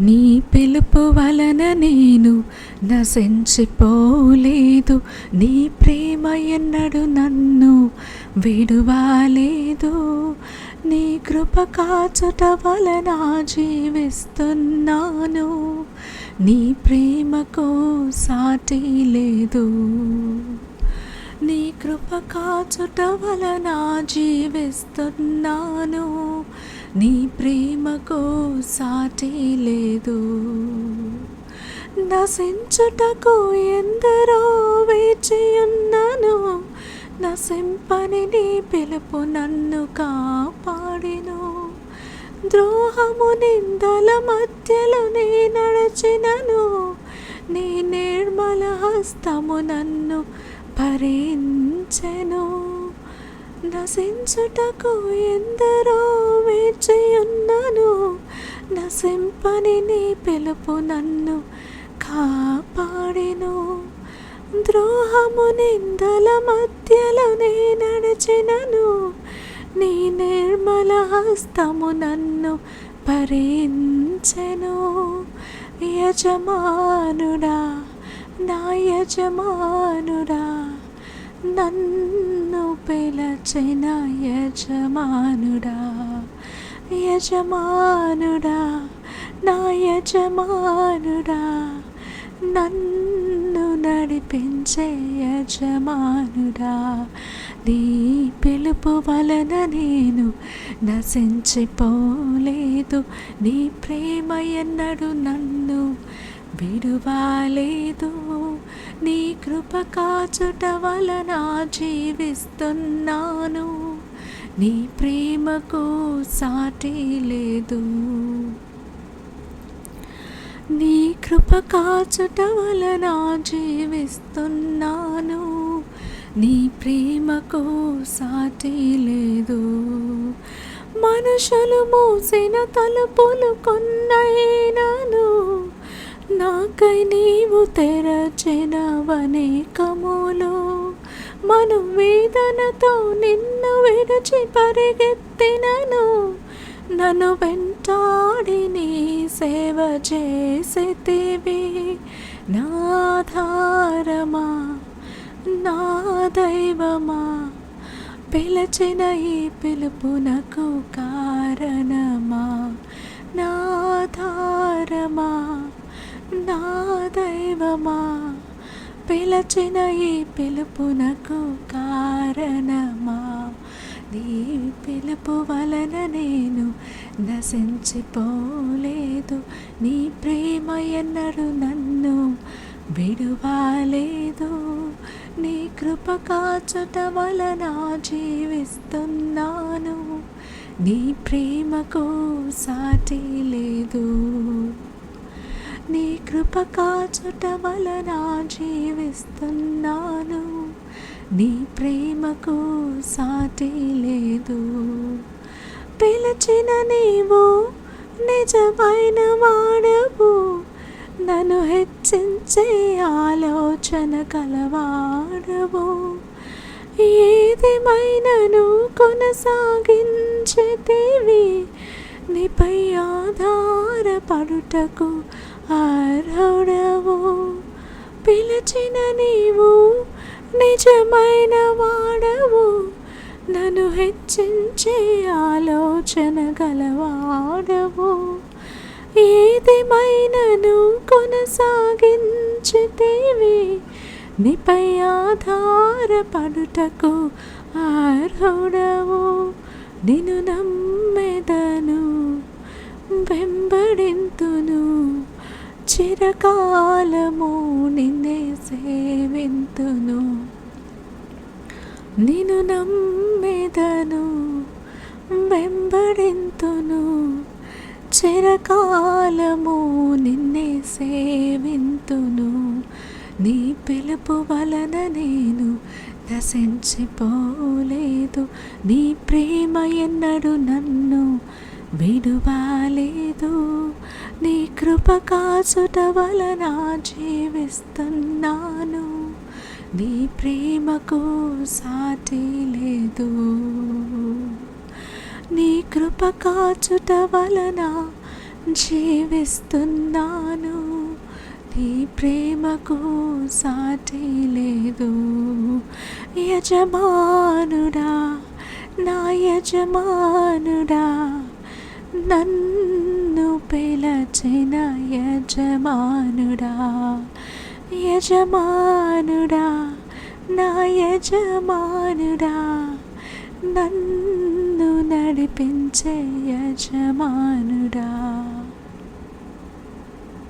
నీ పిలుపు వలన నేను నశించిపోలేదు. నీ ప్రేమ ఎన్నడు నన్ను విడువాలేదు. నీ కృప కాచుట వలన జీవిస్తున్నాను. నీ ప్రేమకు సాటి లేదు. నీ కృప కాచుట వలన జీవిస్తున్నాను. నీ ప్రేమకు సాటి లేదు. నశించుటకు ఎందరో వేచి ఉన్నాను. నశింపని నీ పిలుపు నన్ను కాపాడిను. ద్రోహము నిందల మధ్యలో నే నడచినను. నీ నిర్మల హస్తము నన్ను భరించెను. నశించుటకు ఎందరో వేచి నశింపని నీ పిలుపు నన్ను కాపాడెను. ద్రోహము నిందల మధ్యలో నే నడిచినను. నీ నిర్మల హస్తము నన్ను భరించెను. యజమానుడా నా యజమానుడా నన్ను పిలచిన యజమానుడా యజమానుడా నా యజమానుడా నన్ను నడిపించే యజమానుడా నీ పిలుపు వలన నేను నశించిపోలేదు నీ ప్రేమ ఎన్నడు నన్ను విడువాలేదు. నీ కృప కాచుట వలన జీవిస్తున్నాను. నీ ప్రేమకు సాటి లేదు. నీ కృప కాచుట వలన జీవిస్తున్నాను. నీ ప్రేమకు సాటి లేదు. మనుషులు మూసిన తలుపులు కొన్నైనాను నాకై నీవు తెరచినవనే కములు మను వేదనతో నిన్ను విడిచి పరిగెత్తినను. నన్ను వెంటాడి నీ సేవ చేసేతివి. నాధారమా నా దైవమా పిలచిన ఈ పిలుపునకు కారణమా. నాధారమా నా దైవమా? పిలచిన ఈ పిలుపునకు కారణమా? నీ పిలుపు వలన నేను నశించిపోలేదు. నీ ప్రేమ ఎన్నడు నన్ను విడువాలేదు. నీ కృప కాచుట వలన జీవిస్తున్నాను. నీ ప్రేమకు సాటి లేదు. నీ కృప కాచుట వలన జీవిస్తున్నాను. నీ ప్రేమకు సాటి లేదు. పిలిచిన నీవు నిజమైన వాడవు. నన్ను హెచ్చించే ఆలోచన కలవాడవు. ఏదేమైనను కొనసాగించేదేవి నీపై ఆధారపడుటకు అర్హుడవు పిలిచిన నీవు నిజమైన వాడవు. నన్ను హెచ్చించే ఆలోచన గలవాడవు. ఏదేమైనను కొనసాగించితేవి నీపై ఆధారపడుటకు అర్హుడవు. నిన్ను నమ్మెదను వెంబడింతు చిరకాలము నిన్నే సేవింతును. నిన్ను నమ్మెదను వెంబడింతును. చిరకాలము నిన్నే సేవింతును. నీ పిలుపు వలన నేను నశించిపోలేదు. నీ ప్రేమ ఎన్నడు నన్ను విడువాలేదు. నీ కృప కాచుట వలన జీవిస్తున్నాను. నీ ప్రేమకు సాటి లేదు. నీ కృప కాచుట వలన జీవిస్తున్నాను. నీ ప్రేమకు సాటి లేదు. యజమానుడా నా యజమానుడా నన్ను పిలచిన యజమానుడా యజమానుడా నా యజమానుడా నన్ను నడిపించే యజమానుడా.